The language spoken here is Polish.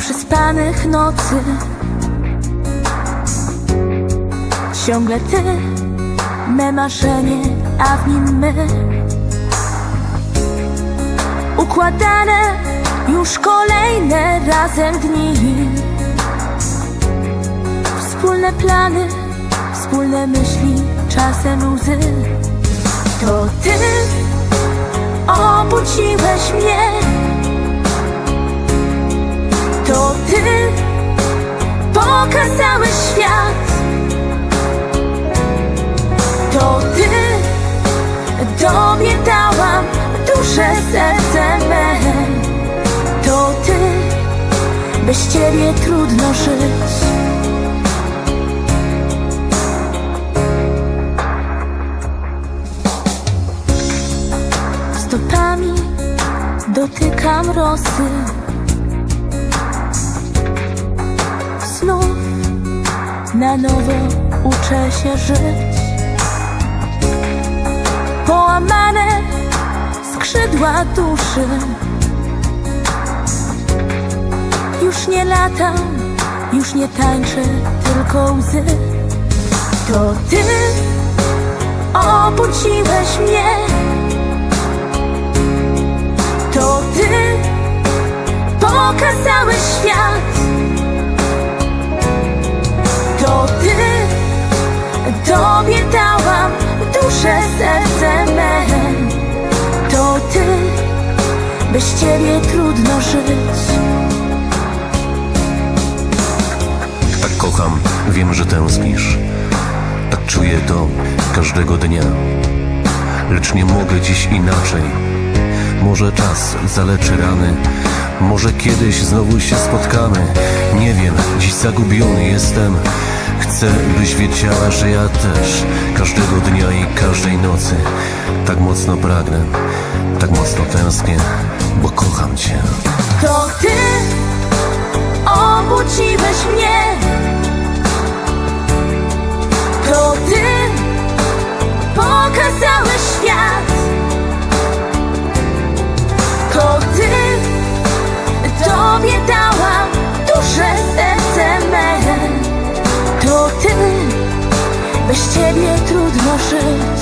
nieprzespanych nocy. Ciągle ty, me marzenie, a w nim my. Układane już kolejne razem dni. Wspólne plany, wspólne myśli, czasem łzy. To ty obudziłeś mnie pokazałeś świat. To ty Tobie dałam duszę, serce me. To ty Bez ciebie trudno żyć. Stopami dotykam rosy na nowo uczę się żyć. Połamane skrzydła duszy. Już nie latam, już nie tańczę, tylko łzy. To ty obudziłeś mnie. To ty pokazałeś świat Bez ciebie trudno żyć Tak kocham, wiem, że tęsknisz. Tak czuję to każdego dnia. Lecz nie mogę dziś inaczej. Może czas zaleczy rany. Może kiedyś znowu się spotkamy. Nie wiem, dziś zagubiony jestem. Chcę, byś wiedziała, że ja też każdego dnia i każdej nocy tak mocno pragnę, tak mocno tęsknię, bo kocham cię. To ty obudziłeś mnie. To ty pokazałeś świat. To ty Tobie dałam duszę, serce me. To ty Bez ciebie trudno żyć